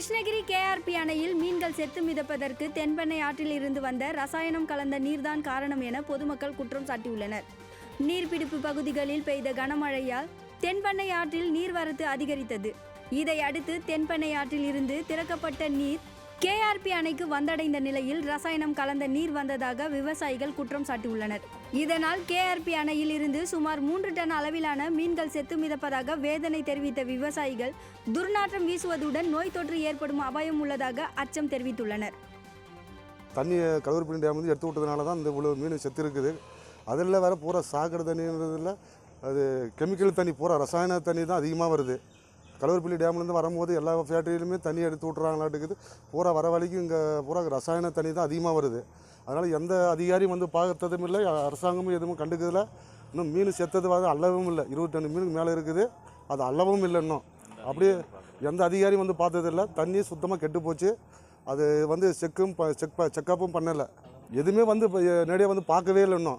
Krishnagiri KRP அணையில் மீன்கள் செத்து மிதப்பதற்கு தென்பெண்ணை ஆற்றில் இருந்து வந்த ரசாயனம் கலந்த நீர்தான் காரணம் என பொதுமக்கள் குற்றம் சாட்டியுள்ளனர். நீர்பிடிப்பு பகுதிகளில் பெய்த கனமழையால் தென்பெண்ணை ஆற்றில் நீர்வரத்து அதிகரித்தது. இதை அடுத்து தென்பெண்ணை ஆற்றில் இருந்து திறக்கப்பட்ட நீர் கேஆர்பி அணைக்கு வந்தடைந்த நிலையில் ரசாயனம் கலந்த நீர் வந்ததாக விவசாயிகள் குற்றம் சாட்டியுள்ளனர். இதனால் கேஆர்பி அணையில் இருந்து சுமார் மூன்று டன் அளவிலான மீன்கள் செத்து மிதப்பதாக வேதனை தெரிவித்த விவசாயிகள் துர்நாற்றம் வீசுவதுடன் நோய் தொற்று ஏற்படும் அபாயம் உள்ளதாக அச்சம் தெரிவித்துள்ளனர். தண்ணியை கழுவர்பள்ளி டேம் வந்து எடுத்து விட்டதுனால தான் இந்த இவ்வளோ மீன் செத்து இருக்குது. அதில் வேறு பூரா சாக்கடை தண்ணின்றதில் அது கெமிக்கல் தண்ணி பூரா ரசாயன தண்ணி தான் அதிகமாக வருது. கழுவர்பள்ளி டேம்லேருந்து வரும்போது எல்லா ஃபேக்ட்ரியிலுமே தண்ணி எடுத்து விட்றாங்களாட்டுக்குது பூரா வர வரைக்கும் இங்கே பூரா ரசாயன தண்ணி தான் அதிகமாக வருது. அதனால் எந்த அதிகாரியும் வந்து பார்க்கறதும் இல்லை அரசாங்கமும் எதுவும் கண்டுக்கிறதுல இன்னும் மீன் செத்தது வந்து அல்லவும் இல்லை. இருபத்தெண்டு மீனுக்கு மேலே இருக்குது. அது அல்லவும் இல்லை இன்னும். அப்படியே எந்த அதிகாரியும் வந்து பார்த்ததில்ல. தண்ணி சுத்தமாக கெட்டு போச்சு. அது வந்து செக்கும் ப- செக் ப- செக்கப்பும் பண்ணலை. எதுவுமே வந்து நேரடியாக வந்து பார்க்கவே இல்லை இன்னும்.